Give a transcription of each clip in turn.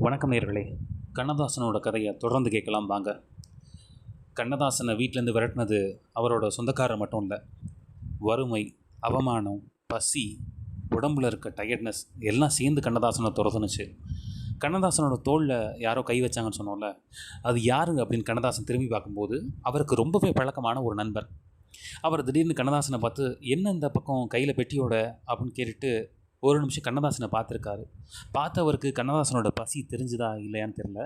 வணக்கம் நேர்களே. கண்ணதாசனோட கதையை தொடர்ந்து கேட்கலாம் வாங்க. கண்ணதாசனை வீட்டிலேருந்து விரட்டினது அவரோட சொந்தக்காரர் மட்டும் இல்லை. வறுமை அவமானம் பசி உடம்புல இருக்க டயர்ட்னஸ் எல்லாம் சேர்ந்து கண்ணதாசனை துரத்துனுச்சு. கண்ணதாசனோட தோளில் யாரோ கை வச்சாங்கன்னு சொன்னோம்ல அது யாருங்க அப்படின்னு கண்ணதாசன் திரும்பி பார்க்கும்போது அவருக்கு ரொம்பவே பழக்கமான ஒரு நண்பர். அவர் திடீர்னு கண்ணதாசனை பார்த்து என்ன இந்த பக்கம் கையில் பெட்டியோட? அப்படின்னு கேட்டுட்டு ஒரு நிமிஷம் கண்ணதாசனை பார்த்துருக்காரு. பார்த்தவருக்கு கண்ணதாசனோட பசி தெரிஞ்சுதா இல்லையான்னு தெரில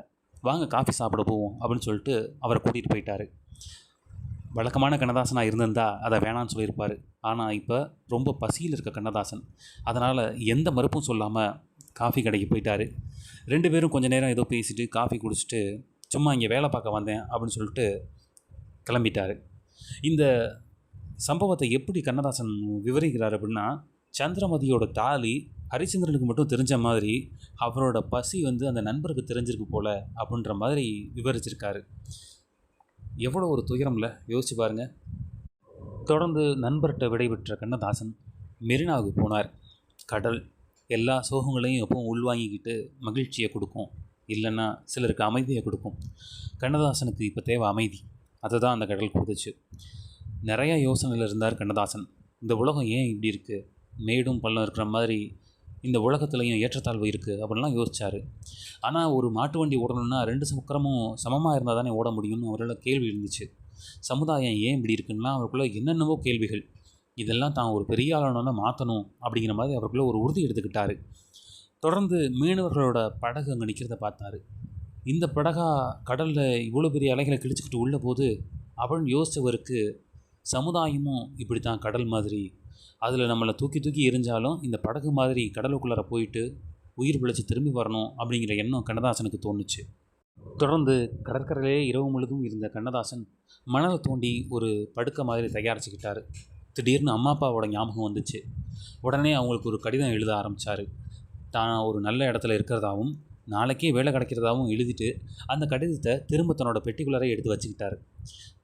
வாங்க காஃபி சாப்பிட போவோம் அப்படின்னு சொல்லிட்டு அவரை கூட்டிகிட்டு போயிட்டார். வழக்கமான கண்ணதாசனாக இருந்திருந்தா அதை வேணான்னு சொல்லியிருப்பார். ஆனால் இப்போ ரொம்ப பசியில் இருக்க கண்ணதாசன். அதனால் எந்த மறுப்பும் சொல்லாமல் காஃபி கடைக்கு போயிட்டாரு. ரெண்டு பேரும் கொஞ்ச நேரம் ஏதோ பேசிட்டு காஃபி குடிச்சிட்டு சும்மா இங்கே வேலை பார்க்க வந்தேன் அப்படின்னு சொல்லிட்டு கிளம்பிட்டார். இந்த சம்பவத்தை எப்படி கண்ணதாசன் விவரிக்கிறார் அப்படின்னா சந்திரமதியோட தாலி ஹரிச்சந்திரனுக்கு மட்டும் தெரிஞ்ச மாதிரி அவரோட பசி வந்து அந்த நண்பருக்கு தெரிஞ்சிருக்கு போல அப்படின்ற மாதிரி விவரிச்சிருக்காரு. எவ்வளோ ஒரு துயரம்ல? யோசிச்சு பாருங்க. தொடர்ந்து நண்பர்கிட்ட விடைபெற்ற கண்ணதாசன் மெரினாவுக்கு போனார். கடல் எல்லா சோகங்களையும் எப்பவும் உள்வாங்கிக்கிட்டு மகிழ்ச்சியை கொடுக்கும். இல்லைன்னா சிலருக்கு அமைதியை கொடுக்கும். கண்ணதாசனுக்கு இப்போ தேவை அமைதி. அதை தான் அந்த கடல் கொடுத்துச்சு நிறையா யோசனையில் இருந்தார் கண்ணதாசன். இந்த உலகம் ஏன் இப்படி இருக்குது மேடும் பள்ளம் இருக்கிற மாதிரி இந்த உலகத்துலேயும் ஏற்றத்தாழ்வு இருக்குது அப்படின்லாம் யோசிச்சார். ஆனால் ஒரு மாட்டு வண்டி ஓடணும்னா ரெண்டு சக்கரமும் சமமாக இருந்தால் தானே ஓட முடியும்னு அவரோட கேள்வி இருந்துச்சு. சமுதாயம் ஏன் இப்படி இருக்குன்னா அவருக்குள்ள என்னென்னவோ கேள்விகள். இதெல்லாம் தான் ஒரு பெரிய ஆளானோன்னா மாற்றணும் அப்படிங்கிற மாதிரி அவருக்குள்ள ஒரு உறுதி எடுத்துக்கிட்டார். தொடர்ந்து மீனவர்களோட படகு அங்கே நிற்கிறத பார்த்தாரு. இந்த படகா கடலில் இவ்வளோ பெரிய அலைகளை கிழிச்சிக்கிட்டு உள்ள போது அவன் யோசித்தவருக்கு சமுதாயமும் இப்படி தான் கடல் மாதிரி அதில் நம்மளை தூக்கி தூக்கி எரிஞ்சாலும் இந்த படகு மாதிரி கடலுக்குள்ளார போயிட்டு உயிர் பிழைச்சி திரும்பி வரணும் அப்படிங்கிற எண்ணம் கண்ணதாசனுக்கு தோணுச்சு. தொடர்ந்து கடற்கரையிலே இரவு முழுதும் இருந்த கண்ணதாசன் மணலை தோண்டி ஒரு படுக்கை மாதிரி தயாரிச்சுக்கிட்டார். திடீர்னு அம்மா அப்பாவோட ஞாபகம் வந்துச்சு. உடனே அவங்களுக்கு ஒரு கடிதம் எழுத ஆரம்பித்தார் தான் ஒரு நல்ல இடத்துல இருக்கிறதாவும் நாளைக்கே வேலை கிடைக்கிறதாகவும் எழுதிட்டு அந்த கடிதத்தை திரும்ப தன்னோட பெட்டிக்குள்ளாரே எடுத்து வச்சுக்கிட்டாரு.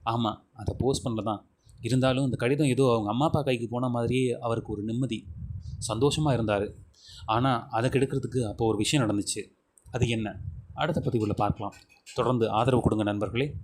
ஆமாம் அதை போஸ்ட் பண்ணல தான். இருந்தாலும் இந்த கடிதம் ஏதோ அவங்க அம்மா அப்பா கைக்கு போன மாதிரியே அவருக்கு ஒரு நிம்மதி சந்தோஷமாக இருந்தார். ஆனால் அதை கெடுக்கிறதுக்கு அப்போ ஒரு விஷயம் நடந்துச்சு. அது என்ன? அடுத்த பதிவில் பார்க்கலாம். தொடர்ந்து ஆதரவு கொடுங்க நண்பர்களே.